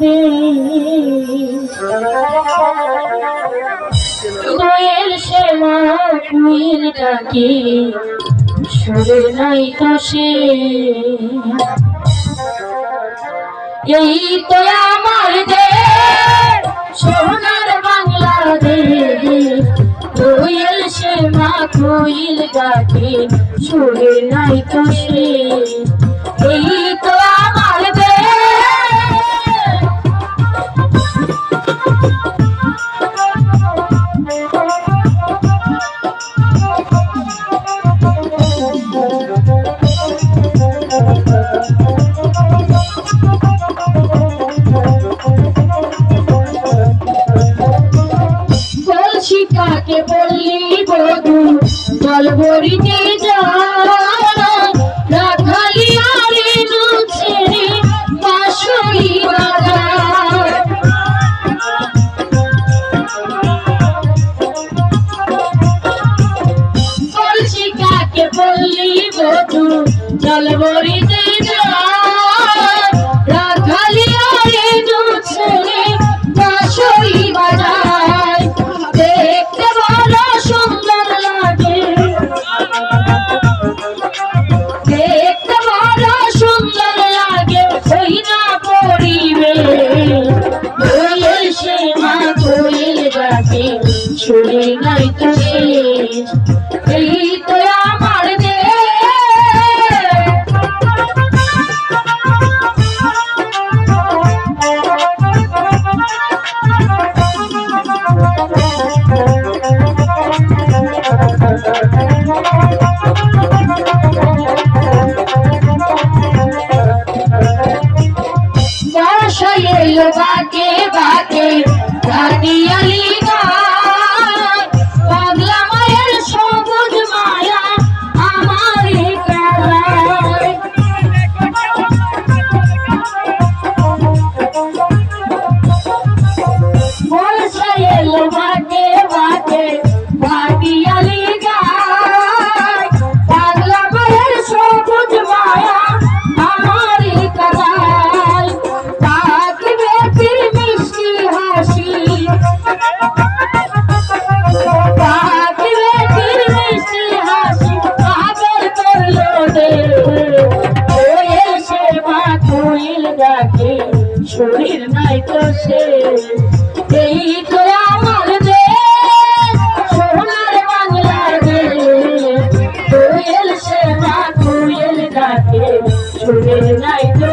দে কোয়েল শ্যামা queen ডাকে, সুরে নাই তো সে। এই তো আমার দেশ, সোনার বাংলাদেশ। কোয়েল শ্যামা কোয়েল ডাকে, সুরে নাই তো সে। কাকে বললি বধু, জল ভরিতে রাখালি আরে ছেড়ে বাসরি বাজার বলছি কাকে বললি বধু, জল ভরিতে কোয়েল সে ये लोग बाके बाके गाड़ी अली শরীর নাই তো সে। এই তো আমার দেশ, সোনার বাংলাদেশ কোয়েল সে মা কোয়েল ডাকে, শরীর নাই তো